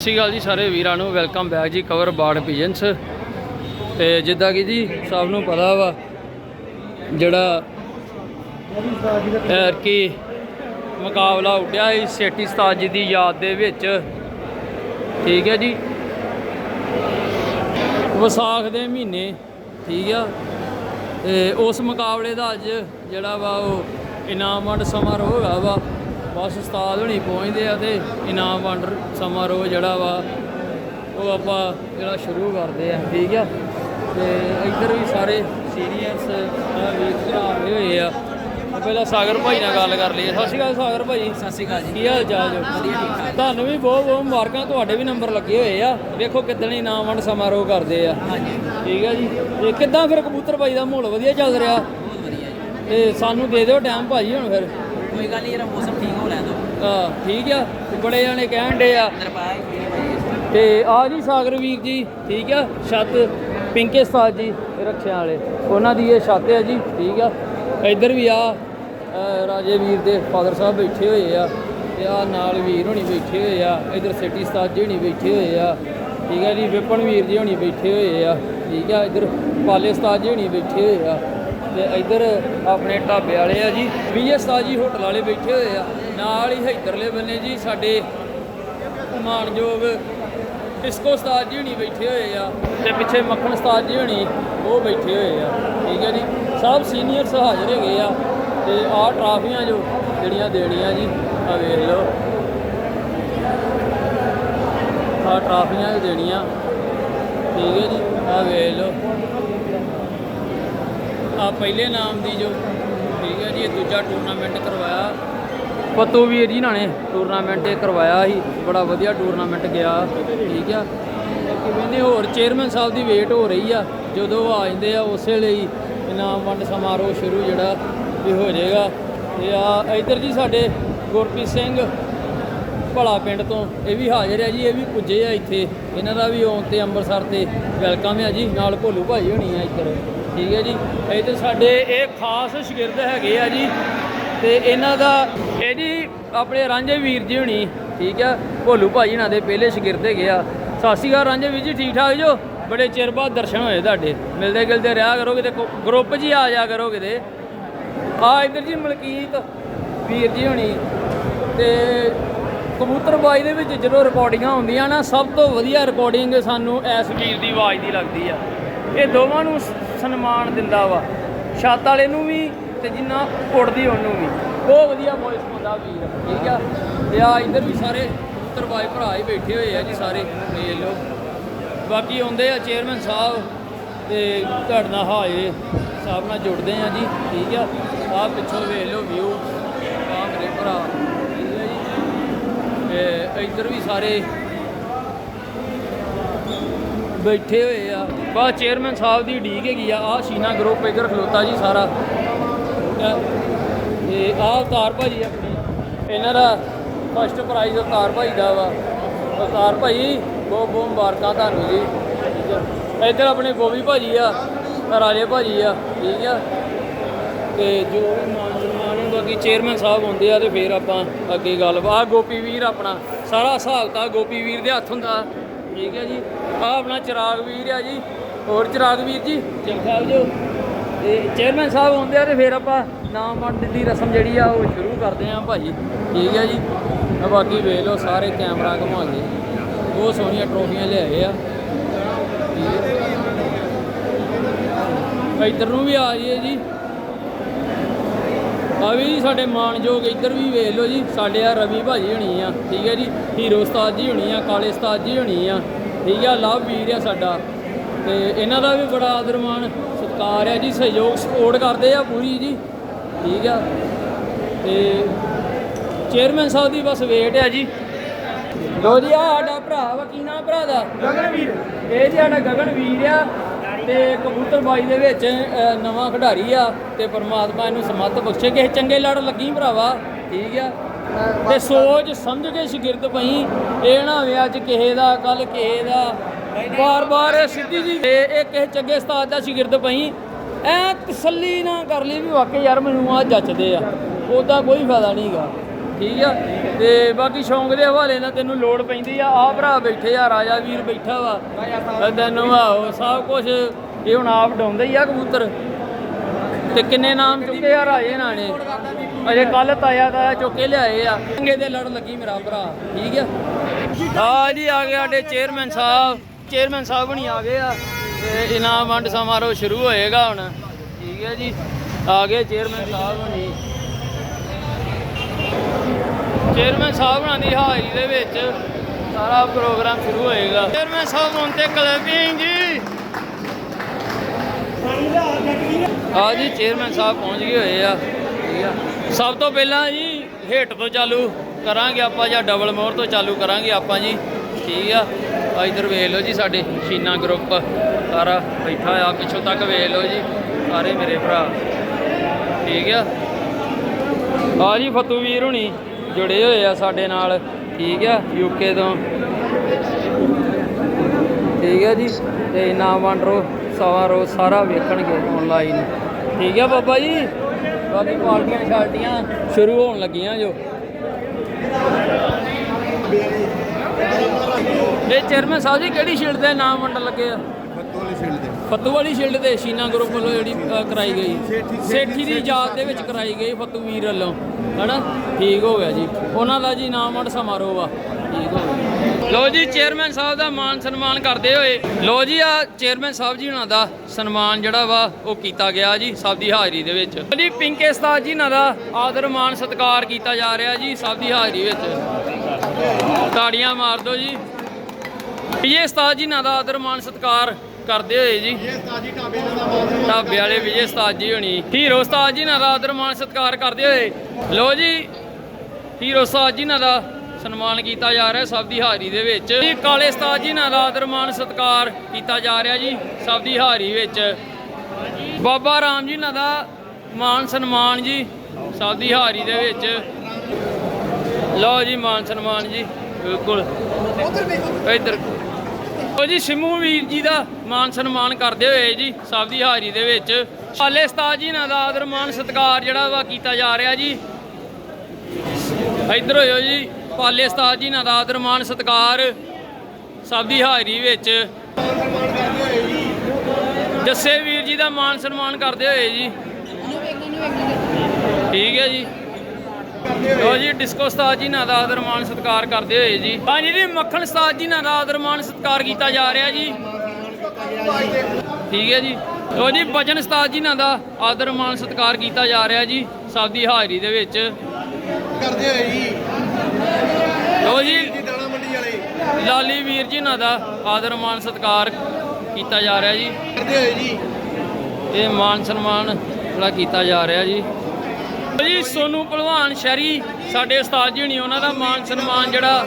ਸਤਿ ਸ਼੍ਰੀ ਅਕਾਲ ਜੀ ਸਾਰੇ ਵੀਰਾਂ ਨੂੰ ਵੈਲਕਮ ਬੈਕ ਜੀ ਕਵਰ ਬਾਰਡ ਪਿਜਨਸ ਤੇ ਜਿੱਦਾਂ ਕਿ ਜੀ ਸਭ ਨੂੰ ਪਤਾ ਵਾ, ਜਿਹੜਾ ਐਰ ਕੀ ਮੁਕਾਬਲਾ ਉੱਡਿਆ ਸੀ ਸੇਠੀ ਉਸਤਾਦ ਜੀ ਦੀ ਯਾਦ ਦੇ ਵਿੱਚ। ਠੀਕ ਹੈ ਜੀ। ਵਿਸਾਖ ਦੇ ਮਹੀਨੇ, ਠੀਕ ਆ। ਤੇ ਉਸ ਮੁਕਾਬਲੇ ਦਾ ਅੱਜ ਜਿਹੜਾ ਵਾ ਉਹ ਇਨਾਮ ਵੰਡ ਸਮਾਰੋਹ ਹੈਗਾ ਵਾ। ਬਸ ਉਸਤਾਦ ਹੁਣੀ ਪਹੁੰਚਦੇ ਆ ਤੇ ਇਨਾਮ ਵੰਡ ਸਮਾਰੋਹ ਜਿਹੜਾ ਵਾ ਉਹ ਆਪਾਂ ਜਿਹੜਾ ਸ਼ੁਰੂ ਕਰਦੇ ਆ ਠੀਕ ਆ? ਤੇ ਇੱਧਰ ਵੀ ਸਾਰੇ ਸੀਨੀਅਰਸ ਆ ਵੀਰ ਭਰਾ ਆਏ ਹੋਏ ਆ। ਆ ਪਹਿਲਾਂ ਸਾਗਰ ਭਾਈ ਨਾਲ ਗੱਲ ਕਰ ਲਈਏ। ਸਤਿ ਸ਼੍ਰੀ ਅਕਾਲ ਸਾਗਰ ਭਾਈ। ਸਤਿ ਸ਼੍ਰੀ ਅਕਾਲ ਜੀ। ਕੀ ਹਾਲ ਚਾਲ ਜੋ? ਵਧੀਆ ਠੀਕ ਠਾਕ। ਤੁਹਾਨੂੰ ਵੀ ਬਹੁਤ ਬਹੁਤ ਮੁਬਾਰਕਾਂ ਤੁਹਾਡੇ ਵੀ ਨੰਬਰ ਲੱਗੇ ਹੋਏ ਆ। ਵੇਖੋ ਕਿੱਦਣ ਇਨਾਮ ਵੰਡ ਸਮਾਰੋਹ ਕਰਦੇ ਆ। ਹਾਂਜੀ। ਠੀਕ ਹੈ ਜੀ? ਇਹ ਕਿੱਦਾਂ ਫਿਰ ਕਬੂਤਰ ਬਾਈ ਦਾ ਮਾਹੌਲ ਵਧੀਆ ਚੱਲ ਰਿਹਾ? ਬਹੁਤ ਵਧੀਆ ਜੀ। ਤੇ ਸਾਨੂੰ ਦੇ ਦਿਓ ਟਾਈਮ ਭਾਜੀ ਹੁਣ ਫਿਰ। ਕੋਈ ਗੱਲ ਨਹੀਂ ਯਾਰ ਮੌਸਮ ਠੀਕ ਹੋ ਲੈਣ ਦੋ ਆ ਠੀਕ ਆ ਤੇ ਬੜੇ ਜਾਣੇ ਕਹਿਣ ਡੇ ਆ। ਤੇ ਆ ਜੀ ਸਾਗਰ ਵੀਰ ਜੀ ਠੀਕ ਆ ਛੱਤ ਪਿੰਕੇ ਉਸਤਾਦ ਜੀ ਰੱਖਿਆਂ ਵਾਲੇ ਉਹਨਾਂ ਦੀ ਇਹ ਛੱਤ ਹੈ ਜੀ ਠੀਕ ਆ। ਇੱਧਰ ਵੀ ਆ ਰਾਜੇ ਵੀਰ ਦੇ ਫਾਦਰ ਸਾਹਿਬ ਬੈਠੇ ਹੋਏ ਆ ਤੇ ਆ ਨਾਲ ਵੀਰ ਹੋਣੀ ਬੈਠੇ ਹੋਏ ਆ ਇੱਧਰ ਸਿਟੀ ਉਸਤਾਦ ਜੀ ਹੋਣੀ ਬੈਠੇ ਹੋਏ ਆ ਠੀਕ ਆ ਜੀ ਵਿਪਨ ਵੀਰ ਜੀ ਹੋਣੀ ਬੈਠੇ ਹੋਏ ਆ ਠੀਕ ਆ ਇੱਧਰ ਪਾਲੇ ਉਸਤਾਦ ਜੀ ਹੋਣੀ ਬੈਠੇ ਹੋਏ ਆ। ਤੇ ਇੱਧਰ ਆਪਣੇ ਢਾਬੇ ਵਾਲੇ ਆ ਜੀ। ਵਿਜੇ ਉਸਤਾਦ ਜੀ ਹੋਟਲ ਵਾਲੇ ਬੈਠੇ ਹੋਏ ਆ। ਨਾਲ ਹੀ ਇੱਧਰਲੇ ਬੰਨੇ ਜੀ ਸਾਡੇ ਮਾਨਯੋਗ ਡਿਸਕੋ ਉਸਤਾਦ ਜੀ ਹੁਣੀ ਬੈਠੇ ਹੋਏ ਆ ਤੇ ਪਿੱਛੇ ਮੱਖਣ ਉਸਤਾਦ ਜੀ ਹੁਣੀ ਉਹ ਬੈਠੇ ਹੋਏ ਆ। ਠੀਕ ਹੈ ਜੀ। ਸਭ ਸੀਨੀਅਰਸ ਹਾਜ਼ਰ ਹੈਗੇ ਆ ਤੇ ਆਹ ਟਰਾਫੀਆਂ ਜੋ ਜਿਹੜੀਆਂ ਦੇਣੀਆਂ ਜੀ ਆ ਵੇਖ ਲਓ। ਆਹ ਟਰਾਫੀਆਂ ਦੇਣੀਆਂ। ਠੀਕ ਹੈ ਜੀ। ਆ ਵੇਖ ਲਓ। ਆ ਪਹਿਲੇ ਨਾਮ ਦੀ ਜੋ ਠੀਕ ਹੈ ਜੀ, ਇਹ ਦੂਜਾ ਟੂਰਨਾਮੈਂਟ ਕਰਵਾਇਆ। ਪੱਤੂ ਵੀਰ ਜੀ ਨਾਲ ਨੇ ਟੂਰਨਾਮੈਂਟ ਇਹ ਕਰਵਾਇਆ ਸੀ, ਬੜਾ ਵਧੀਆ ਟੂਰਨਾਮੈਂਟ ਗਿਆ, ਠੀਕ ਆ। ਕਿਵੇਂ ਨੇ ਹੋਰ ਚੇਅਰਮੈਨ ਸਾਹਿਬ ਦੀ ਵੇਟ ਹੋ ਰਹੀ ਆ, ਜਦੋਂ ਉਹ ਆ ਜਾਂਦੇ ਆ, ਉਸੇ ਲਈ ਇਨਾਮ ਵੰਡ ਸਮਾਰੋਹ ਸ਼ੁਰੂ ਜਿਹੜਾ ਇਹ ਹੋ ਜਾਏਗਾ। ਤੇ ਆ ਇੱਧਰ ਜੀ ਸਾਡੇ ਗੁਰਪ੍ਰੀਤ ਸਿੰਘ ਭਲਾ ਪਿੰਡ ਤੋਂ, ਇਹ ਵੀ ਹਾਜ਼ਰ ਹੈ ਜੀ, ਇਹ ਵੀ ਪੁੱਜੇ ਆ ਇੱਥੇ। ਇਹਨਾਂ ਦਾ ਵੀ ਆਉਣ ਤੇ ਅੰਮ੍ਰਿਤਸਰ ਤੇ ਵੈਲਕਮ ਹੈ ਜੀ, ਨਾਲ ਭੋਲੂ ਭਾਈ ਹੋਣੀ ਆ ਇੱਧਰ। ਠੀਕ ਹੈ ਜੀ। ਇਹ ਇੱਧਰ ਸਾਡੇ ਇਹ ਖਾਸ ਸ਼ਗਿਰਦ ਹੈਗੇ ਆ ਜੀ। ਤੇ ਇਹਨਾਂ ਦਾ ਇਹ ਜੀ ਆਪਣੇ ਰਾਂਝੇ ਵੀਰ ਜੀ ਹੋਣੀ, ਠੀਕ ਆ। ਭੋਲੂ ਭਾਈ ਇਹਨਾਂ ਦੇ ਪਹਿਲੇ ਸ਼ਾਗਿਰਦ ਹੈਗੇ ਆ। ਸਤਿ ਸ਼੍ਰੀ ਅਕਾਲ ਰਾਂਝੇ ਵੀਰ ਜੀ, ਠੀਕ ਠਾਕ ਜੋ? ਬੜੇ ਚਿਰ ਬਾਅਦ ਦਰਸ਼ਨ ਹੋਏ ਤੁਹਾਡੇ। ਮਿਲਦੇ ਗਿਲਦੇ ਰਿਹਾ ਕਰੋ ਕਿਤੇ ਗਰੁੱਪ ਜੀ ਆ ਜਾ ਕਰੋ ਕਿਤੇ। ਆ ਇੱਧਰ ਜੀ ਮਲਕੀਤ ਵੀਰ ਜੀ ਹੋਣੀ। ਤੇ ਕਬੂਤਰਬਾਈ ਦੇ ਵਿੱਚ ਜਦੋਂ ਰਿਕਾਰਡਿੰਗਾਂ ਹੁੰਦੀਆਂ ਨਾ, ਸਭ ਤੋਂ ਵਧੀਆ ਰਿਕਾਰਡਿੰਗ ਸਾਨੂੰ ਐਸ ਵੀਰ ਦੀ ਆਵਾਜ਼ ਦੀ ਲੱਗਦੀ ਆ। ਇਹ ਦੋਵਾਂ ਨੂੰ ਸਨਮਾਨ ਦਿੰਦਾ ਵਾ। ਛੱਤ ਵਾਲੇ ਨੂੰ ਵੀ ਤੇ ਜਿੰਨਾ ਉੜਦੀ ਉਹਨੂੰ ਵੀ। ਬਹੁਤ ਵਧੀਆ ਵੌਇਸ ਪਾਉਂਦਾ ਵੀਰ, ਠੀਕ ਆ? ਤੇ ਆ ਇੱਧਰ ਵੀ ਸਾਰੇ ਕਬੂਤਰਬਾਈ ਭਰਾ ਹੀ ਬੈਠੇ ਹੋਏ ਆ ਜੀ ਸਾਰੇ ਵੇਖ ਲਓ। ਬਾਕੀ ਆਉਂਦੇ ਆ ਚੇਅਰਮੈਨ ਸਾਹਿਬ ਤੇ ਤੁਹਾਡੇ ਨਾਲ ਹਾਏ, ਸਾਹਿਬ ਨਾਲ ਜੁੜਦੇ ਆ ਜੀ, ਠੀਕ ਆ? ਆਹ ਪਿੱਛੋਂ ਵੇਖ ਲਓ ਵਿਊ ਆ ਮੇਰੇ ਭਰਾ। ਠੀਕ ਹੈ ਜੀ। ਤੇ ਇੱਧਰ ਵੀ ਸਾਰੇ ਬੈਠੇ ਹੋਏ ਆ। ਬਾ ਚੇਅਰਮੈਨ ਸਾਹਿਬ ਦੀ ਢੀਕ ਹੈਗੀ ਆ। ਆ ਸ਼ੀਨਾ ਗਰੁੱਪ ਇੱਧਰ ਖਲੋਤਾ ਜੀ ਸਾਰਾ। ਠੀਕ ਆ ਤੇ ਆ ਅਵਤਾਰ ਭਾਜੀ ਆਪਣੀ ਇਹਨਾਂ ਦਾ ਫਸਟ ਪ੍ਰਾਈਜ਼ ਅਵਤਾਰ ਭਾਈ ਦਾ ਵਾ। ਅਵਤਾਰ ਭਾਈ, ਬਹੁਤ ਬਹੁਤ ਮੁਬਾਰਕਾਂ ਤੁਹਾਨੂੰ ਜੀ। ਠੀਕ ਆ ਇੱਧਰ ਆਪਣੇ ਗੋਵੀ ਭਾਜੀ ਆ ਆਹ ਰਾਜੇ ਭਾਜੀ ਆ, ਠੀਕ ਆ। ਤੇ ਜੋ ਵੀ ਮਾਨ ਸਨਮਾਨ ਹੁੰਦਾ ਕਿ ਚੇਅਰਮੈਨ ਸਾਹਿਬ ਹੁੰਦੇ ਆ ਤੇ ਫਿਰ ਆਪਾਂ ਅੱਗੇ ਗੱਲ ਆ ਗੋਪੀ ਵੀਰ ਆਪਣਾ। ਸਾਰਾ ਹਿਸਾਬ ਤਾਂ ਗੋਪੀ ਵੀਰ ਦੇ ਹੱਥ ਹੁੰਦਾ। ਠੀਕ ਹੈ ਜੀ। ਆ ਆਪਣਾ ਚਿਰਾਗ ਵੀਰ ਆ ਜੀ। ਹੋਰ ਚਿਰਾਗ ਵੀਰ ਜੀ, ਠੀਕ ਠਾਕ ਜੋ? ਤੇ ਚੇਅਰਮੈਨ ਸਾਹਿਬ ਹੁੰਦੇ ਆ ਤੇ ਫਿਰ ਆਪਾਂ ਨਾਮ ਵੰਡ ਦੀ ਰਸਮ ਜਿਹੜੀ ਆ ਉਹ ਸ਼ੁਰੂ ਕਰਦੇ ਆ ਭਾਜੀ। ਠੀਕ ਹੈ ਜੀ। ਬਾਕੀ ਵੇਖ ਲਓ, ਸਾਰੇ ਕੈਮਰਾ ਘੁਮਾ ਕੇ। ਬਹੁਤ ਸੋਹਣੀਆਂ ਟਰੋਫੀਆਂ ਲਿਆਏ ਆ। ਠੀਕ ਹੈ। ਇੱਧਰ ਨੂੰ ਵੀ ਆ ਜਾਈਏ ਜੀ। ਆ ਵੀ ਜੀ ਸਾਡੇ ਮਾਨਯੋਗ ਇੱਧਰ ਵੀ ਵੇਖ ਲਓ ਜੀ ਸਾਡੇ ਆ ਰਵੀ ਭਾਜੀ ਹੋਣੀ ਆ ਠੀਕ ਹੈ ਜੀ ਹੀਰੋ ਉਸਤਾਦ ਜੀ ਹੋਣੀ ਆ ਕਾਲੇ ਉਸਤਾਦ ਜੀ ਹੋਣੀ ਆ ਠੀਕ ਆ ਲਵ ਵੀਰ ਆ ਸਾਡਾ। ਤੇ ਇਹਨਾਂ ਦਾ ਵੀ ਬੜਾ ਆਦਰ ਮਾਣ ਸਤਿਕਾਰ ਆ ਜੀ ਸਹਿਯੋਗ ਸਪੋਰਟ ਕਰਦੇ ਆ ਪੂਰੀ ਜੀ ਠੀਕ ਆ। ਤੇ ਚੇਅਰਮੈਨ ਸਾਹਿਬ ਦੀ ਬਸ ਵੇਟ ਆ ਜੀ। ਲੋ ਜੀ ਆ ਸਾਡਾ ਭਰਾ ਵਾ ਕੀ ਨਾਮ ਭਰਾ ਦਾ? ਗਗਨ ਵੀਰ ਇਹ ਜੀ ਸਾਡਾ ਗਗਨ ਵੀਰ ਆ ਤੇ ਕਬੂਤਰਬਾਈ ਦੇ ਵਿੱਚ ਅ, ਨਵਾਂ ਖਿਡਾਰੀ ਆ ਤੇ ਪਰਮਾਤਮਾ ਇਹਨੂੰ ਸਮੱਤ ਬਖਸ਼ੇ। ਕਿਸੇ ਚੰਗੇ ਲੜ ਲੱਗੀ ਭਰਾਵਾ ਠੀਕ ਆ? ਤੇ ਸੋਚ ਸਮਝ ਕੇ ਸ਼ਾਗਿਰਦ ਪਈ ਇਹ ਨਾ ਹੋਵੇ ਅੱਜ ਕਿਸੇ ਦਾ ਕੱਲ ਕਿਸੇ ਦਾ। ਵਾਰ ਵਾਰ ਇਹ ਸਿੱਧੀ ਜੀ ਤੇ ਇਹ ਕਿਸੇ ਚੰਗੇ ਉਸਤਾਦ ਦਾ ਸ਼ਾਗਿਰਦ ਪਈ। ਐ ਤਸੱਲੀ ਨਾ ਕਰ ਲਈ ਵੀ ਵਾਕਈ ਯਾਰ ਮੈਨੂੰ ਆ ਜੱਚਦੇ ਆ ਉਹਦਾ ਕੋਈ ਫਾਇਦਾ ਨਹੀਂਗਾ ਠੀਕ ਆ? ਤੇ ਬਾਕੀ ਸ਼ੌਂਕ ਦੇ ਹਵਾਲੇ ਨਾਲ ਤੈਨੂੰ ਲੋੜ ਪੈਂਦੀ ਆ। ਆ ਭਰਾ ਬੈਠੇ ਆ, ਰਾਜਾ ਵੀਰ ਬੈਠਾ ਵਾ। ਤੈਨੂੰ ਆਹੋ ਸਭ ਕੁਝ ਇਹ ਹੁਣ ਆਪ ਡਾਉਂਦੇ ਹੀ ਆ ਕਬੂਤਰ। ਤੇ ਕਿੰਨੇ ਨਾਮ ਚੁੱਕੇ ਆ ਰਾਜੇ ਨਾਲ ਨੇ ਅਜੇ ਕੱਲ ਤਾਇਆ ਤਾਇਆ ਚੁੱਕ ਕੇ ਲਿਆਏ ਆ। ਚੰਗੇ ਦੇ ਲੜ ਲੱਗੀ ਮੇਰਾ ਭਰਾ, ਠੀਕ ਆ? ਆ ਜੀ, ਆ ਗਏ ਸਾਡੇ ਚੇਅਰਮੈਨ ਸਾਹਿਬ। ਚੇਅਰਮੈਨ ਸਾਹਿਬ ਬਣੀ ਆ ਗਏ ਆ। ਤੇ ਇਨਾਮ ਵੰਡ ਸਮਾਰੋਹ ਸ਼ੁਰੂ ਹੋਏਗਾ ਹੁਣ। ਠੀਕ ਹੈ ਜੀ। ਆ ਗਏ ਚੇਅਰਮੈਨ ਸਾਹਿਬ ਬਣੀ ਚੇਅਰਮੈਨ ਸਾਹਿਬ ਬਣਾ ਦੀ ਹਾਜ਼ਰੀ ਦੇ ਵਿੱਚ ਸਾਰਾ ਪ੍ਰੋਗਰਾਮ ਸ਼ੁਰੂ ਹੋਏਗਾ। ਚੇਅਰਮੈਨ ਸਾਹਿਬ, ਹੁਣ ਤੇ ਕਲਬਿੰਗ ਜੀ। ਆ ਜੀ ਚੇਅਰਮੈਨ ਸਾਹਿਬ ਪਹੁੰਚ ਗਏ ਹੋਏ ਆ। ਠੀਕ ਆ ਸਭ ਤੋਂ ਪਹਿਲਾਂ ਜੀ, ਹੇਠ ਤੋਂ ਚਾਲੂ ਕਰਾਂਗੇ ਆਪਾਂ ਜਾਂ ਡਬਲ ਮੋਹਰ ਤੋਂ ਚਾਲੂ ਕਰਾਂਗੇ ਆਪਾਂ ਜੀ। ਠੀਕ ਆ। ਆ ਇਧਰ ਵੇਖ ਲਓ ਜੀ ਸਾਡੇ ਸ਼ੀਨਾ ਗਰੁੱਪ ਸਾਰਾ ਬੈਠਾ ਆ, ਪਿੱਛੋਂ ਤੱਕ ਵੇਖ ਲਓ ਜੀ, ਸਾਰੇ ਮੇਰੇ ਭਰਾ। ਠੀਕ ਆ। ਆ ਜੀ ਫਤੂ ਵੀਰ ਹੁਣੀ। ਜੁੜੇ ਹੋਏ ਆ ਸਾਡੇ ਨਾਲ। ਠੀਕ ਆ ਯੂਕੇ ਤੋਂ। ਠੀਕ ਹੈ ਜੀ ਤੇ ਇਨਾਮ ਵੰਡ ਰੋ ਸਵਾ ਰੋਜ਼ ਸਾਰਾ ਵੇਖਣਗੇ ਆਨਲਾਈਨ ਠੀਕ ਹੈ ਬਾਬਾ ਜੀ? ਬਾਕੀ ਪਾਰਟੀਆਂ ਸ਼ਾਰਟੀਆਂ ਸ਼ੁਰੂ ਹੋਣ ਲੱਗੀਆਂ ਜੋ। ਇਹ ਚੇਅਰਮੈਨ ਸਾਹਿਬ ਜੀ ਕਿਹੜੀ ਸ਼ੀਲਡ ਦੇ ਨਾਮ ਵੰਡਣ ਲੱਗੇ ਆ? ਫੱਤੋ ਵਾਲੀ ਫੱਤੂ ਸ਼ੀਲਡ ਤੇ ਸ਼ੀਨਾ ਗਰੁੱਪ ਵੱਲੋਂ ਜਿਹੜੀ ਕਰਾਈ ਗਈ। ਸੇਠੀ ਦੀ ਯਾਦ ਦੇ ਵਿੱਚ ਕਰਾਈ ਗਈ ਫੱਤੂ ਵੀਰ ਵੱਲੋਂ। ਹਨਾ? ਠੀਕ ਹੋ ਗਿਆ ਜੀ। ਉਹਨਾਂ ਦਾ ਜੀ ਨਾਮ ਸਮਾਰੋਹ ਆ। ਠੀਕ ਹੋ ਗਿਆ। ਲੋ ਜੀ ਚੇਅਰਮੈਨ ਸਾਹਿਬ ਦਾ ਮਾਨ ਸਨਮਾਨ ਕਰਦੇ ਹੋਏ। ਲੋ ਜੀ ਆ ਚੇਅਰਮੈਨ ਸਾਹਿਬ ਜੀ ਉਹਨਾਂ ਦਾ ਸਨਮਾਨ ਜਿਹੜਾ ਵਾ, ਉਹ ਕੀਤਾ ਗਿਆ ਜੀ ਸਭ ਦੀ ਹਾਜ਼ਰੀ ਦੇ ਵਿੱਚ। ਜੀ, ਪਿੰਕੇ ਉਸਤਾਦ ਜੀ ਉਹਨਾਂ ਦਾ ਆਦਰ, ਮਾਨ, ਸਤਿਕਾਰ ਕੀਤਾ ਜਾ ਰਿਹਾ ਜੀ ਸਭ ਦੀ ਹਾਜ਼ਰੀ ਵਿੱਚ। ਤਾੜੀਆਂ ਮਾਰ ਦਿਓ ਜੀ। ਵਿਜੇ ਉਸਤਾਦ ਜੀ ਨਾਲ ਦਾ ਆਦਰ, ਮਾਨ, ਸਤਿਕਾਰ ਕਰਦੇ ਹੋਏ ਜੀ। ਢਾਬੇ ਵਾਲੇ ਵਿਜੇ ਉਸਤਾਦ ਜੀ ਹੋਣੀ। ਹੀਰੋ ਉਸਤਾਦ ਜੀ ਨਾਲ ਆਦਰ ਮਾਨ ਸਤਿਕਾਰ ਕਰਦੇ ਹੋਏ। ਲੋ ਜੀ, ਹੀਰੋ ਉਸਤਾਦ ਜੀ ਨਾਲ ਸਨਮਾਨ ਕੀਤਾ ਜਾ ਰਿਹਾ ਸਭ ਦੀ ਹਾਜ਼ਰੀ ਦੇ ਵਿੱਚ। ਜੀ, ਕਾਲੇ ਉਸਤਾਦ ਜੀ ਨਾਲ ਦਾ ਆਦਰ ਮਾਨ ਸਤਿਕਾਰ ਕੀਤਾ ਜਾ ਰਿਹਾ ਜੀ ਸਭ ਦੀ ਹਾਜ਼ਰੀ ਵਿੱਚ। ਬਾਬਾ ਰਾਮ ਜੀ ਨਾਲ ਦਾ ਮਾਨ ਸਨਮਾਨ ਜੀ ਸਭ ਦੀ ਹਾਜ਼ਰੀ ਦੇ ਵਿੱਚ। ਲਓ ਜੀ ਮਾਨ ਸਨਮਾਨ ਜੀ, ਬਿਲਕੁਲ। ਇੱਧਰ ਉਹ ਜੀ ਸਿਮੂ ਵੀਰ ਜੀ ਦਾ ਮਾਨ ਸਨਮਾਨ ਕਰਦੇ ਹੋਏ ਜੀ ਸਭ ਦੀ ਹਾਜ਼ਰੀ ਦੇ ਵਿੱਚ। ਹਾਲੇ ਉਸਤਾਦ ਜੀ ਨਾਲ ਆਦਰ ਮਾਨ ਸਤਿਕਾਰ ਜਿਹੜਾ ਵਾ ਕੀਤਾ ਜਾ ਰਿਹਾ ਜੀ। ਇੱਧਰ ਹੋਇਓ ਜੀ ਪਾਲੇ ਉਸਤਾਦ ਜੀ ਨਾਲ ਆਦਰ ਮਾਨ ਸਤਿਕਾਰ ਸਭ ਦੀ ਹਾਜ਼ਰੀ ਵਿੱਚ। ਜੱਸੇ ਵੀਰ ਜੀ ਦਾ ਮਾਨ ਸਨਮਾਨ ਕਰਦੇ ਹੋਏ ਜੀ। ਠੀਕ ਹੈ ਜੀ। ਲੋ ਜੀ ਡਿਸਕੋ ਉਸਤਾਦ ਜੀ ਨਾਲ ਦਾ ਆਦਰ ਮਾਨ ਸਤਿਕਾਰ ਕਰਦੇ ਹੋਏ ਜੀ। ਹਾਂਜੀ ਜੀ ਮੱਖਣ ਉਸਤਾਦ ਜੀ ਨਾਲ ਦਾ ਆਦਰ ਮਾਨ ਸਤਿਕਾਰ ਕੀਤਾ ਜਾ ਰਿਹਾ ਜੀ। ਠੀਕ ਹੈ ਜੀ। ਲੋ ਜੀ ਬਚਨ ਉਸਤਾਦ ਜੀ ਨਾਲ ਦਾ ਆਦਰ ਮਾਨ ਸਤਿਕਾਰ ਕੀਤਾ ਜਾ ਰਿਹਾ ਜੀ ਸਭ ਦੀ ਹਾਜ਼ਰੀ ਦੇ ਵਿੱਚ। ਕਰਦੇ ਹੋਏ ਜੀ। ਲੋ ਜੀ। ਦਾਣਾ ਮੰਡੀ ਵਾਲੇ। ਲਾਲੀ ਵੀਰ ਜੀ ਨਾਲ ਦਾ ਆਦਰ ਮਾਨ ਸਤਿਕਾਰ ਕੀਤਾ ਜਾ ਰਿਹਾ ਜੀ। ਕਰਦੇ ਹੋਏ ਜੀ। ਇਹ ਮਾਨ ਸਨਮਾਨ ਜਿਹੜਾ ਕੀਤਾ ਜਾ ਰਿਹਾ ਜੀ। ਜੀ ਸੋਨੂ ਭਲਵਾਨ ਸ਼ਹਿਰੀ ਸਾਡੇ ਉਸਤਾਦ ਜੀ ਹੋਣੀ ਉਹਨਾਂ ਦਾ ਮਾਨ ਸਨਮਾਨ ਜਿਹੜਾ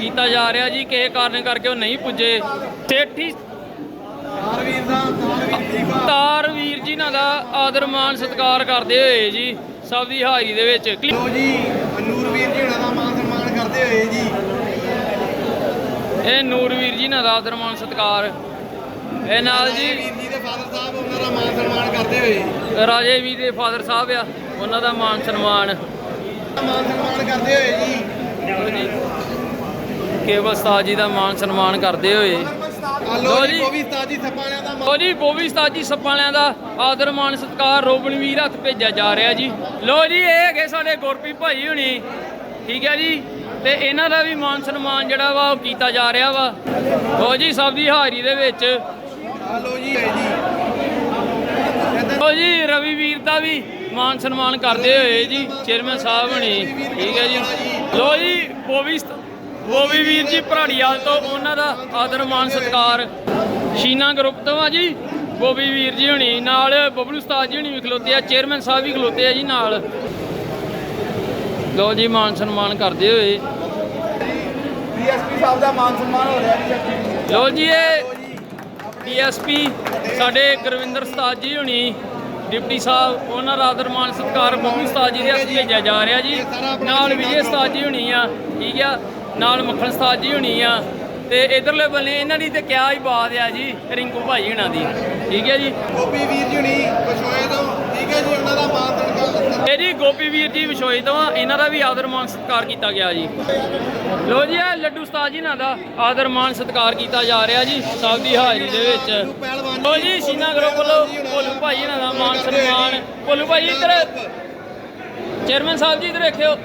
ਕੀਤਾ ਜਾ ਰਿਹਾ ਜੀ ਕਿਸੇ ਕਾਰਨ ਕਰਕੇ ਉਹ ਨਹੀਂ ਪੁੱਜੇ। ਸੇਠੀ ਹਰਵੀਰ ਦਾ ਤਾਰਵੀਰ ਜੀ ਦਾ ਤਾਰ ਵੀਰ ਜੀ ਨਾਲ ਦਾ ਆਦਰ ਮਾਨ ਸਤਿਕਾਰ ਕਰਦੇ ਹੋਏ ਜੀ ਸਭ ਦੀ ਹਾਜ਼ਰੀ ਦੇ ਵਿੱਚ। ਲੋ ਜੀ ਨੂਰਵੀਰ ਜੀ ਦਾ ਮਾਨ ਸਨਮਾਨ ਕਰਦੇ ਹੋਏ ਜੀ। ਇਹ ਨੂਰ ਵੀਰ ਜੀ ਨਾਲ ਦਾ ਆਦਰ ਮਾਨ ਸਤਿਕਾਰ ਇਹ ਨਾਲ ਜੀ। ਵੀਰ ਜੀ ਦੇ ਫਾਦਰ ਸਾਹਿਬ ਉਹਨਾਂ ਦਾ ਮਾਨ ਸਨਮਾਨ ਕਰਦੇ ਹੋਏ। ਰਾਜੇ ਵੀ ਦੇ ਫਾਦਰ ਸਾਹਿਬ ਆ ਉਹਨਾਂ ਦਾ ਮਾਨ ਸਨਮਾਨ। ਮਾਨ ਸਨਮਾਨ ਕਰਦੇ ਹੋਏ ਜੀ। ਕੇਵਲ ਉਸਤਾਦ ਜੀ ਦਾ ਮਾਨ ਸਨਮਾਨ ਕਰਦੇ ਹੋਏ। ਲੋ ਜੀ। ਜੀ। ਕੋਵੀ ਤਾਜੀ ਸੱਪਾਲਿਆਂ ਦਾ ਲੋ ਜੀ ਬੋਵੀ ਉਸਤਾਦ ਜੀ ਸੱਪਾਂ ਵਾਲਿਆਂ ਦਾ ਆਦਰ ਮਾਨ ਸਤਿਕਾਰ ਰੋਬਨਵੀਰ ਹੱਥ ਭੇਜਿਆ ਜਾ ਰਿਹਾ ਜੀ। ਲੋ ਜੀ ਇਹ ਹੈਗੇ ਸਾਡੇ ਗੁਰਪ੍ਰੀਤ ਭਾਈ ਹੁਣੀ। ਠੀਕ ਹੈ ਜੀ? ਤੇ ਇਹਨਾਂ ਦਾ ਵੀ ਮਾਨ ਸਨਮਾਨ ਜਿਹੜਾ ਵਾ ਉਹ ਕੀਤਾ ਜਾ ਰਿਹਾ ਵਾ। ਲੋ ਜੀ ਸਭ ਦੀ ਹਾਜ਼ਰੀ ਦੇ ਵਿੱਚ ਲੋ ਜੀ ਹੈ ਜੀ। ਇੱਧਰ ਲੋ ਜੀ ਰਵੀ ਵੀਰ ਦਾ ਵੀ ਮਾਨ ਸਨਮਾਨ ਕਰਦੇ ਹੋਏ ਜੀ ਚੇਅਰਮੈਨ ਸਾਹਿਬ ਹੁਣੀ। ਠੀਕ ਹੈ ਜੀ। ਲੋ ਜੀ। ਬੋਵੀ ਬੋਵੀ ਵੀਰ ਜੀ ਭਰਾੜੀਵਾਲ ਤੋਂ ਉਹਨਾਂ ਦਾ ਆਦਰ ਮਾਨ ਸਤਿਕਾਰ। ਸ਼ੀਨਾ ਗਰੁੱਪ ਤੋਂ ਆ ਜੀ ਬੋਬੀ ਵੀਰ ਜੀ ਹੁਣੀ ਨਾਲ ਬਬਲੂ ਉਸਤਾਦ ਜੀ ਹੁਣੀ ਵੀ ਖਲੋਤੇ ਆ ਚੇਅਰਮੈਨ ਸਾਹਿਬ ਵੀ ਖਲੋਤੇ ਆ ਜੀ ਨਾਲ। ਲੋ ਜੀ ਮਾਨ ਸਨਮਾਨ ਕਰਦੇ ਹੋਏ। ਡੀਐਸਪੀ ਸਾਹਿਬ ਦਾ ਮਾਨ ਸਨਮਾਨ ਹੋ ਰਿਹਾ ਜੀ। ਲੋ ਜੀ ਇਹ ਡੀਐਸਪੀ ਸਾਡੇ ਗੁਰਵਿੰਦਰ ਸਤਾਜ ਜੀ ਹੁਣੀ, ਡਿਪਟੀ ਸਾਹਿਬ, ਉਹਨਾਂ ਦਾ ਆਦਰ ਮਾਨ ਸਤਿਕਾਰ ਬੱਬੂ ਉਸਤਾਦ ਜੀ ਦੇ ਹੱਥ ਭੇਜਿਆ ਜਾ ਰਿਹਾ ਜੀ। ਨਾਲ ਵਿਜੇ ਸਤਾਜ ਜੀ ਹੁਣੀ ਆ, ਠੀਕ ਆ? ਨਾਲ ਮੱਖਣ ਉਸਤਾਦ ਜੀ ਹੁਣੀ ਆ ਤੇ ਇਧਰਲੇ ਬੰਨੇ ਇਹਨਾਂ ਦੀ ਤੇ ਕਿਆ ਹੀ ਬਾਤ ਆ ਜੀ ਰਿੰਕੂ ਭਾਈ ਹਣਾ ਦੀ। ਠੀਕ ਹੈ ਜੀ? ਗੋਪੀ ਵੀਰ ਜੁਣੀ ਪਛੋਏ ਤੋਂ ਠੀਕ ਹੈ ਜੀ ਉਹਨਾਂ ਦਾ ਮਾਨ ਸਨਮਾਨ ਇਹ ਜੀ ਗੋਪੀ ਵੀਰ ਜੀ ਵਿਸ਼ੋਈ ਤੋਂ ਇਹਨਾਂ ਦਾ ਵੀ ਆਦਰ ਮਾਨ ਸਤਿਕਾਰ ਕੀਤਾ ਗਿਆ ਜੀ। ਲੋ ਜੀ ਇਹ ਲੱਡੂ ਉਸਤਾਦ ਜੀ ਨਾਲ ਦਾ ਆਦਰ ਮਾਨ ਸਤਿਕਾਰ ਕੀਤਾ ਜਾ ਰਿਹਾ ਜੀ ਸਭ ਦੀ ਹਾਜ਼ਰੀ ਦੇ ਵਿੱਚ। ਲੋ ਜੀ ਸੀਨਾ ਗਰੁੱਪ ਵੱਲੋਂ ਭੋਲੂ ਭਾਈ ਇਹਨਾਂ ਦਾ ਮਾਨ ਸਨਮਾਨ। ਭੋਲੂ ਭਾਈ ਇੱਧਰ। ਚੇਅਰਮੈਨ ਸਾਹਿਬ ਜੀ ਇੱਧਰ ਵੇਖਿਓ।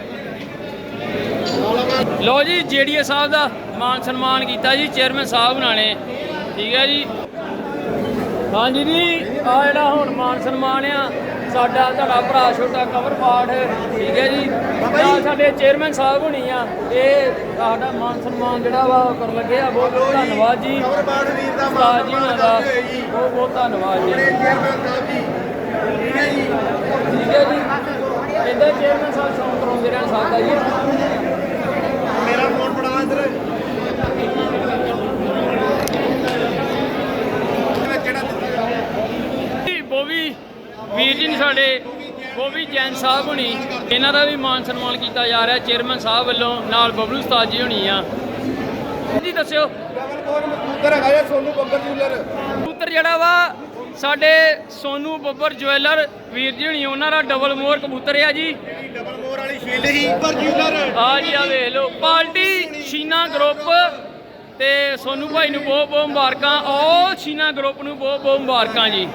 ਲੋ ਜੀ ਜੀਡੀਏ ਸਾਹਿਬ ਦਾ ਮਾਨ ਸਨਮਾਨ ਕੀਤਾ ਜੀ ਚੇਅਰਮੈਨ ਸਾਹਿਬ ਨਾਲ ਨੇ। ਠੀਕ ਹੈ ਜੀ। ਹਾਂਜੀ ਜੀ ਆ ਜਿਹੜਾ ਹੁਣ ਮਾਨ ਸਨਮਾਨ ਆ ਸਾਡਾ ਤੁਹਾਡਾ ਭਰਾ ਛੋਟਾ ਕਵਰ ਪਾਠ ਠੀਕ ਹੈ ਜੀ। ਨਾਲ ਸਾਡੇ ਚੇਅਰਮੈਨ ਸਾਹਿਬ ਹੋਣੀ ਆ ਇਹ ਸਾਡਾ ਮਾਨ ਸਨਮਾਨ ਜਿਹੜਾ ਵਾ ਉਹ ਕਰਨ ਲੱਗੇ ਆ। ਬਹੁਤ ਬਹੁਤ ਧੰਨਵਾਦ ਜੀ। ਬਾੜ ਵੀਰ ਦਾ ਜੀ ਉਹਨਾਂ ਦਾ ਬਹੁਤ ਬਹੁਤ ਧੰਨਵਾਦ ਜੀ। ਚੇਅਰਮੈਨ ਸਾਹਿਬ ਜੀ। ਠੀਕ ਹੈ ਜੀ। ਠੀਕ ਹੈ ਜੀ। ਇਹਦਾ ਚੇਅਰਮੈਨ ਸਾਹਿਬ ਸ਼ੌਂਕ ਕਰਾਉਂਦੇ ਰਹਿਣ ਸਕਦਾ ਜੀ। ਮੇਰਾ ਫੋਨ ਫੜਾ ਇੱਧਰ ਕਿਹੜਾ ਜੀ, ਬੋਵੀ ਵੀਰ ਜੀ ਨੇ ਸਾਡੇ ਬੋਵੀ ਜੈਨ ਸਾਹਿਬ ਹੁਣੀ, ਇਹਨਾਂ ਦਾ ਵੀ ਮਾਨ ਸਨਮਾਨ ਕੀਤਾ ਜਾ ਰਿਹਾ, ਚੇਅਰਮੈਨ ਸਾਹਿਬ ਵੱਲੋਂ ਨਾਲ ਬਬਲੂ ਉਸਤਾਦ ਜੀ ਹੁਣੀ ਆ। ਜੀ ਦੱਸਿਓ। ਡਬਲ ਕੋਡ ਹੈਗਾ ਜੀ ਸੋਨੂ ਬੱਬਰ ਜੂਲਰ ਕਬੂਤਰ ਜਿਹੜਾ ਵਾ, ਸਾਡੇ ਸੋਨੂ ਬੱਬਰ ਜੁਐਲਰ, ਵੀਰ ਜੀ ਹੁਣੀ, ਉਹਨਾਂ ਦਾ ਡਬਲ ਮੋਰ ਕਬੂਤਰ ਆ ਜੀ। ਡਬਲ ਮੋਰ ਵਾਲੀ ਸ਼ੀਲਡ ਹੀ ਬੱਬਰ ਜੂਲਰ ਆ ਜੀ, ਆ ਵੇਖ ਲਓ, ਪਾਰਟੀ ਸ਼ੀਨਾ ਗਰੁੱਪ ਤੇ ਸੋਨੂ ਭਾਈ ਨੂੰ ਬਹੁਤ ਬਹੁਤ ਮੁਬਾਰਕਾਂ ਆਲ ਸ਼ੀਨਾ ਗਰੁੱਪ ਨੂੰ ਬਹੁਤ ਬਹੁਤ ਮੁਬਾਰਕਾਂ ਜੀ।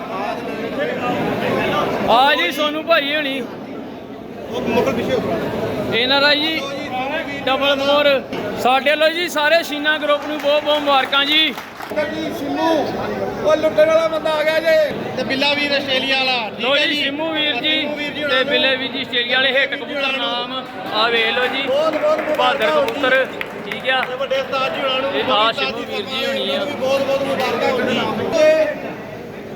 ਆ ਜੀ ਸੋਨੂ ਭਾਈ ਹੁਣੀ। ਉਹ ਮੁਕਲ ਪਿੱਛੇ ਇਹਨਾਂ ਦਾ ਜੀ ਡਬਲ ਮੋਰ ਸਾਡੇ ਲੋ ਜੀ ਸਾਰੇ ਸ਼ੀਨਾ ਗਰੁੱਪ ਨੂੰ ਬਹੁਤ ਬਹੁਤ ਮੁਬਾਰਕਾਂ ਜੀ। ਜੀ ਸਿੰਮੂ ਉਹ ਲੁੱਟਣ ਵਾਲਾ ਬੰਦਾ ਆ ਗਿਆ ਜੇ ਤੇ ਬਿੱਲਾ ਵੀਰ ਆਸਟ੍ਰੇਲੀਆ ਵਾਲਾ ਲੋ ਜੀ ਸਿੰਮੂ ਵੀਰ ਜੀ ਤੇ ਬਿੱਲੇ ਵੀਰ ਜੀ ਆਸਟ੍ਰੇਲੀਆ ਵਾਲੇ ਹਿੱਟ ਕਬੂਤਰ ਨਾਮ ਆ ਵੇਖ ਲੋ ਜੀ। ਬਹੁਤ ਬਹੁਤ ਬਹਾਦਰ ਕਬੂਤਰ ਠੀਕ ਆ। ਵੱਡੇ ਉਸਤਾਦ ਜੀ ਹੋਣਾ ਨੂੰ ਆ ਸਿੰਮੂ ਵੀਰ ਜੀ ਹੋਣੀ ਆ। ਬਹੁਤ ਬਹੁਤ ਮੁਬਾਰਕਾਂ ਹੋਣੀ ਤੇ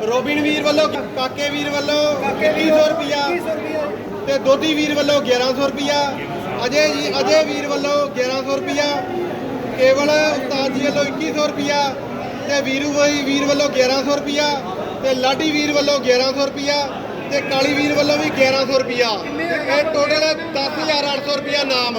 ਰੋਬਿਨ ਵੀਰ ਵੱਲੋਂ ਕਾਕੇ ਵੀਰ ਵੱਲੋਂ 2100 ਰੁਪਿਆ ਤੇ ਦੋਦੀ ਵੀਰ ਵੱਲੋਂ 1100 ਰੁਪਿਆ ਅਜੇ ਜੀ ਅਜੇ ਵੀਰ ਵੱਲੋਂ 1100 ਰੁਪਿਆ ਕੇਵਲ ਉਸਤਾਦ ਜੀ ਵੱਲੋਂ 2100 ਰੁਪਿਆ ਤੇ ਵੀਰੂ ਭਾਈ ਵੀਰ ਵੱਲੋਂ 1100 ਰੁਪਿਆ ਤੇ ਲਾਡੀ ਵੀਰ ਵੱਲੋਂ 1100 ਰੁਪਿਆ ਤੇ ਕਾਲੀ ਵੀਰ ਵੱਲੋਂ ਵੀ 1100 ਰੁਪਿਆ ਇਹ ਟੋਟਲ 10800 ਰੁਪਿਆ ਨਾਮ।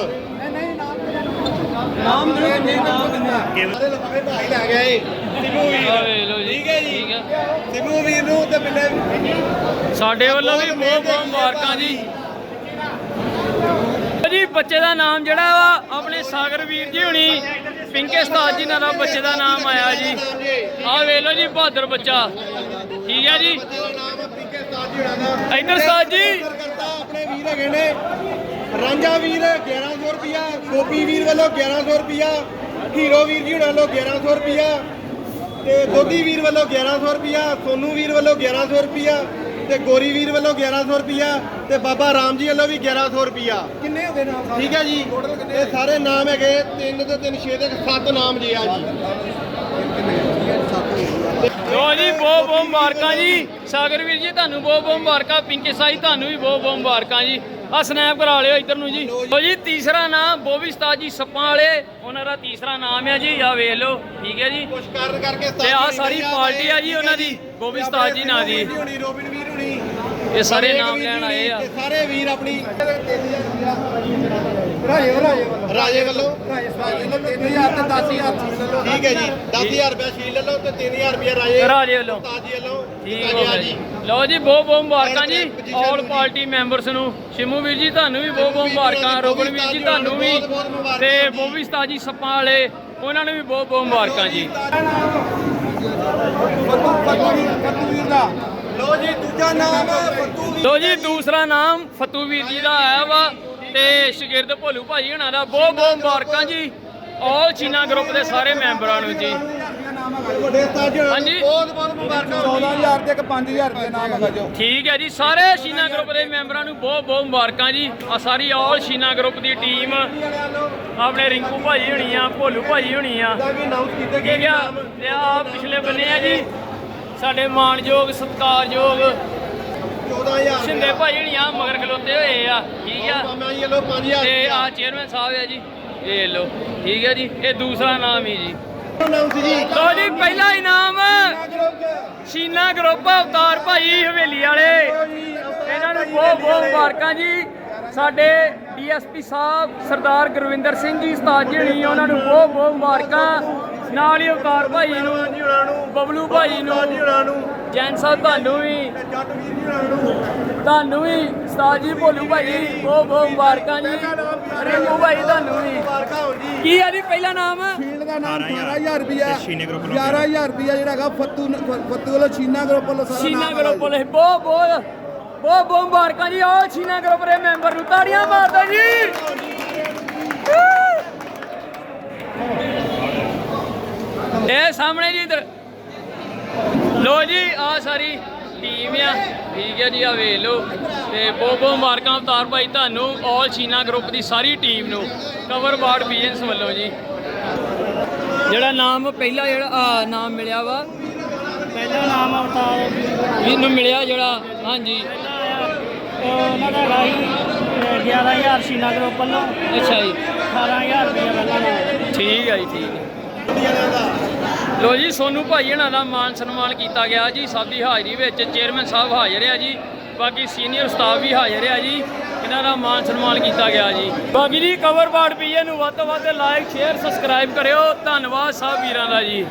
ਨਾਮ ਨਹੀਂ ਨਾਮ ਦਿੰਦਾ ਸਾਰੇ ਲਫਾਫੇ ਭਾਈ ਲੈ ਗਏ। ਸਿਮੂ ਵੀਰ ਆ ਵੇਖ ਜੀ ਠੀਕ ਹੈ ਜੀ। ਸਿਮੂ ਵੀਰ ਨੂੰ ਤੇ ਸਾਡੇ ਵੱਲੋਂ ਵੀ ਬਹੁਤ ਬਹੁਤ ਮੁਬਾਰਕਾਂ ਜੀ। ਜੀ ਬੱਚੇ ਦਾ ਨਾਮ ਜਿਹੜਾ ਵਾ ਆਪਣੇ ਸਾਗਰ ਵੀਰ ਜੀ ਹੁਣੀ ਪਿੰਕੇ ਉਸਤਾਦ ਜੀ ਨਾਲ ਬੱਚੇ ਦਾ ਨਾਮ ਆਇਆ ਜੀ। ਆ ਵੇਖ ਲਓ ਜੀ ਬਹਾਦਰ ਬੱਚਾ। ਠੀਕ ਹੈ ਜੀ। ਇੱਧਰ ਉਸਤਾਦ ਜੀ। ਆਪਣੇ ਵੀਰ ਹੈਗੇ ਨੇ ਰਾਂਝਾ ਵੀਰ 1100 ਰੁਪਿਆ ਗੋਪੀ ਵੀਰ ਵੱਲੋਂ 1100 ਰੁਪਿਆ ਹੀਰੋ ਵੀਰ ਜੀ ਹੋਣਾ ਵੱਲੋਂ 1100 ਰੁਪਿਆ ਤੇ ਦੋਦੀ ਵੀਰ ਵੱਲੋਂ 1100 ਰੁਪਿਆ ਸੋਨੂ ਵੀਰ ਵੱਲੋਂ 1100 ਰੁਪਿਆ ਤੇ ਗੋਰੀ ਵੀਰ ਵੱਲੋਂ 1100 ਰੁਪਿਆ ਤੇ ਬਾਬਾ ਰਾਮ ਜੀ ਵੱਲੋਂ ਵੀ 1100 ਰੁਪਿਆ ਕਿੰਨੇ ਹੋ ਗਏ ਨਾਮ ਠੀਕ ਹੈ ਜੀ। ਇਹ ਸਾਰੇ ਨਾਮ ਹੈਗੇ 3 ਤੋਂ 3 6 ਦੇ 7 ਨਾਮ ਜੀ ਆ ਜੀ। ਲੋ ਜੀ ਬਹੁਤ ਬਹੁਤ ਮੁਬਾਰਕਾਂ ਜੀ। ਸਾਗਰ ਵੀਰ ਜੀ ਤੁਹਾਨੂੰ ਬਹੁਤ ਬਹੁਤ ਮੁਬਾਰਕਾਂ। ਪਿੰਕੇ ਸਾਈ ਤੁਹਾਨੂੰ ਵੀ ਬਹੁਤ ਬਹੁਤ ਮੁਬਾਰਕਾਂ ਜੀ। ਆ ਸਨੈਪ ਕਰਾ ਲਿਓ ਇੱਧਰ ਨੂੰ ਜੀ। ਲੋ ਜੀ ਤੀਸਰਾ ਨਾਮ ਬੋਬੀ ਉਸਤਾਦ ਜੀ ਸੱਪਾਂ ਵਾਲੇ ਉਹਨਾਂ ਦਾ ਤੀਸਰਾ ਨਾਮ ਹੈ ਜੀ ਆ ਵੇਖ ਲਓ ਠੀਕ ਹੈ ਜੀ। ਕੁਛ ਕਰਨ ਕਰਕੇ ਤੇ ਆਹ ਸਾਰੀ ਪਾਰਟੀ ਆ ਜੀ ਉਹਨਾਂ ਦੀ, ਗੋਬਿੰਦ ਉਸਤਾਦ ਜੀ ਨਾਲ ਦੀ। ਹੋਣੀ ਰੋਬਿਨ ਵੀਰ ਹੋਣੀ। ਇਹ ਸਾਰੇ ਨਾਮ ਲੈਣ ਆਏ ਆ। ਸਾਰੇ ਵੀਰ ਆਪਣੀ ਰਾਜੇ ਵੱਲੋਂ। ਰਾਜੇ ਵੱਲੋਂ? ਰਾਜੇ ਵੱਲੋਂ 3000 ਤੇ 10000 ਠੀਕ ਹੈ ਜੀ 10000 ਰੁਪਏ ਸ਼ੀਲ ਲੈ ਲਓ ਤੇ 3000 ਰੁਪਏ ਰਾਜੇ ਰਾਜੇ ਵੱਲੋਂ। ਉਸਤਾਦ ਜੀ ਵੱਲੋਂ। ਠੀਕ ਹੋ ਗਿਆ ਜੀ। ਲਓ ਜੀ ਬਹੁਤ ਬਹੁਤ ਮੁਬਾਰਕਾਂ ਜੀ। ਆਲ ਨੂੰ ਪਾਰਟੀ ਮੈਂਬਰਸ ਨੂੰ। ਸ਼ਿਮੂ ਵੀਰ ਜੀ ਤੁਹਾਨੂੰ ਵੀ ਬਹੁਤ ਬਹੁਤ ਮੁਬਾਰਕਾਂ। ਰੋਬਨ ਵੀਰ ਜੀ ਤੁਹਾਨੂੰ ਵੀ। ਬਹੁਤ ਬਹੁਤ ਮੁਬਾਰਕਾਂ ਤੇ ਜੀ। ਬੋਬੀ ਉਸਤਾਦ ਜੀ ਸੱਪਾਂ ਵਾਲੇ ਉਹਨਾਂ ਨੂੰ ਵੀ ਬਹੁਤ ਬਹੁਤ ਮੁਬਾਰਕਾਂ ਜੀ। ਲੋ ਜੀ ਦੂਜਾ ਨਾਮ ਫੱਤੂ ਵੀਰ ਲਓ ਜੀ ਦੂਸਰਾ ਨਾਮ ਫਤੂ ਵੀਰ ਜੀ ਦਾ ਆਇਆ ਵਾ। ਤੇ ਸ਼ਗਿਰਦ ਭੋਲੂ ਭਾਜੀ ਹੁਣਾਂ ਦਾ ਬਹੁਤ ਬਹੁਤ ਮੁਬਾਰਕਾਂ ਜੀ। ਆਲ ਚੀਨਾ ਗਰੁੱਪ ਦੇ ਸਾਰੇ ਮੈਂਬਰਾਂ ਨੂੰ ਜੀ। ਵੱਡੇ ਉਸਤਾਦ ਜੀ ਹਾਂਜੀ। ਬਹੁਤ ਬਹੁਤ ਮੁਬਾਰਕਾਂ 14000 ਤੇ ਇੱਕ 5000 ਰੁਪਏ ਨਾਮ ਹੈਗਾ ਜੋ। ਠੀਕ ਹੈ ਜੀ ਸਾਰੇ ਸ਼ੀਨਾ ਗਰੁੱਪ ਦੇ ਮੈਂਬਰਾਂ ਨੂੰ ਬਹੁਤ ਬਹੁਤ ਮੁਬਾਰਕਾਂ ਜੀ। ਆ ਸਾਰੀ ਆਲ ਸ਼ੀਨਾ ਗਰੁੱਪ ਦੀ ਟੀਮ ਆਪਣੇ ਰਿੰਕੂ ਭਾਜੀ ਹੋਣੀ ਆ ਭੋਲੂ ਭਾਜੀ ਹੋਣੀ ਆ ਦਾ ਵੀ ਅਨਾਉਂਸ ਕੀਤੇ ਗਏ ਠੀਕ ਆ ਤੇ ਆ ਪਿਛਲੇ ਬੰਨੇ ਆ ਜੀ। ਸਾਡੇ ਮਾਣਯੋਗ ਸਤਿਕਾਰਯੋਗ 14000 ਸ਼ਿੰਦੇ ਭਾਜੀ ਹੋਣੀ ਆ ਮਗਰ ਖਲੋਤੇ ਹੋਏ ਆ ਠੀਕ ਆ? ਮਾਮਾ ਜੀ ਵੱਲੋਂ 5000 ਤੇ ਆ ਚੇਅਰਮੈਨ ਸਾਹਿਬ ਆ ਜੀ। ਇਹ ਲੋ ਠੀਕ ਹੈ ਜੀ ਇਹ ਦੂਸਰਾ ਨਾਮ ਹੀ ਜੀ। ਲੋ ਜੀ ਪਹਿਲਾ ਇਨਾਮ। ਸ਼ੀਨਾ ਗਰੁੱਪ ਅਵਤਾਰ ਭਾਈ ਹਵੇਲੀ ਵਾਲੇ। ਇਹਨਾਂ ਨੂੰ ਬਹੁਤ ਬਹੁਤ ਮੁਬਾਰਕਾਂ ਜੀ। ਸਾਡੇ ਡੀਐਸਪੀ ਸਾਹਿਬ ਸਰਦਾਰ ਗੁਰਵਿੰਦਰ ਸਿੰਘ ਜੀ ਉਸਤਾਦ ਜੀ ਹੋਣੀ ਉਹਨਾਂ ਨੂੰ ਬਹੁਤ ਬਹੁਤ ਮੁਬਾਰਕਾਂ। ਨਾਲ ਹੀ ਉਕਾਰ ਭਾਈ ਨੂੰ ਬਬਲੂ ਭਾਈ ਨੂੰ ਜੈਨ ਸਾਹਿਬ ਤੁਹਾਨੂੰ ਵੀ ਤੁਹਾਨੂੰ ਵੀ ਉਸਤਾਦ ਜੀ ਭੋਲੂ ਭਾਈ ਬਹੁਤ ਬਹੁਤ ਮੁਬਾਰਕਾਂ ਜੀ। ਰਿੰਕੂ ਭਾਈ ਤੁਹਾਨੂੰ ਵੀ। ਕੀ ਆ ਜੀ ਪਹਿਲਾ ਨਾਮ? ਫੀਲਡ ਦਾ ਨਾਮ 18000 ਰੁਪਿਆ ਤੇ ਛੀਨੇ ਗਰੁੱਪ ਵੱਲੋਂ 11000 ਰੁਪਿਆ ਜਿਹੜਾ ਹੈਗਾ ਫੱਤੂ ਫੱਤੂ ਵੱਲੋਂ ਛੀਨਾ ਗਰੁੱਪ ਵੱਲੋਂ ਸਾਰਾ ਸ਼ੀਨਾ ਨਾਮ ਗਰੁੱਪ ਵਾਲੇ। ਬਹੁਤ ਬਹੁਤ ਬਹੁਤ ਬਹੁਤ ਮੁਬਾਰਕਾਂ ਜੀ ਆਹ ਸ਼ੀਨਾ ਗਰੁੱਪ ਦੇ ਮੈਂਬਰ ਨੂੰ ਤਾੜੀਆਂ ਮਾਰਦਾ ਜੀ। ਇਹ ਸਾਹਮਣੇ ਜੀ ਇਧਰ। ਲੋ ਜੀ ਆ ਸਾਰੀ ਟੀਮ ਆ। ਠੀਕ ਹੈ ਜੀ ਆ ਵੇਖ ਲਓ। ਤੇ ਬਹੁਤ ਬਹੁਤ ਮੁਬਾਰਕਾਂ ਅਵਤਾਰ ਭਾਈ ਤੁਹਾਨੂੰ ਆਲ ਸ਼ੀਨਾ ਗਰੁੱਪ ਦੀ ਸਾਰੀ ਟੀਮ ਨੂੰ। ਕਵਰ ਬਾਰਡ ਬਿਜ਼ਨਸ ਵੱਲੋਂ ਜੀ। ਜਿਹੜਾ ਨਾਮ ਪਹਿਲਾ ਜਿਹੜਾ ਨਾਮ ਮਿਲਿਆ ਵਾ। ਪਹਿਲਾ ਨਾਮ ਅਵਤਾਰ। ਇਹਨੂੰ ਮਿਲਿਆ ਜਿਹੜਾ ਹਾਂਜੀ। ਉਹਨਾਂ ਦਾ ਰਾਈ 11000 ਸ਼ੀਨਾ ਗਰੁੱਪ ਵੱਲੋਂ ਅੱਛਾ ਜੀ। 18000 ਰੁਪਏ ਪਹਿਲਾ ਨਾਮ ਠੀਕ ਹੈ ਜੀ ਠੀਕ ਹੈ ਲੋ ਜੀ ਸੋਨੂ ਭਾਈ ਇਹਨਾਂ ਦਾ ਮਾਨ ਸਨਮਾਨ ਕੀਤਾ ਗਿਆ ਜੀ। ਸਭ ਦੀ ਹਾਜ਼ਰੀ ਵਿੱਚ ਚੇਅਰਮੈਨ ਸਾਹਿਬ ਹਾਜ਼ਰ ਆ ਜੀ। ਬਾਕੀ ਸੀਨੀਅਰ ਸਟਾਫ ਵੀ ਹਾਜ਼ਰ ਆ ਜੀ। ਇਹਨਾਂ ਦਾ ਮਾਨ ਸਨਮਾਨ ਕੀਤਾ ਗਿਆ ਜੀ। ਬਾਕੀ ਜੀ ਕਵਰ ਬਾੜ ਪੀਏ ਨੂੰ ਵੱਧ ਤੋਂ ਵੱਧ ਲਾਈਕ ਸ਼ੇਅਰ ਸਬਸਕ੍ਰਾਈਬ ਕਰਿਓ। ਧੰਨਵਾਦ ਸਭ ਵੀਰਾਂ ਦਾ ਜੀ।